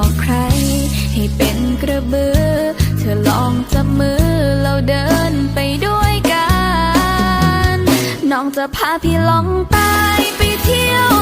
อกใคร ให้เป็นกระบือ เธอลองจับมือเราเดินไปด้วยกัน น้องจะพาพี่ลองตายไปเที่ยว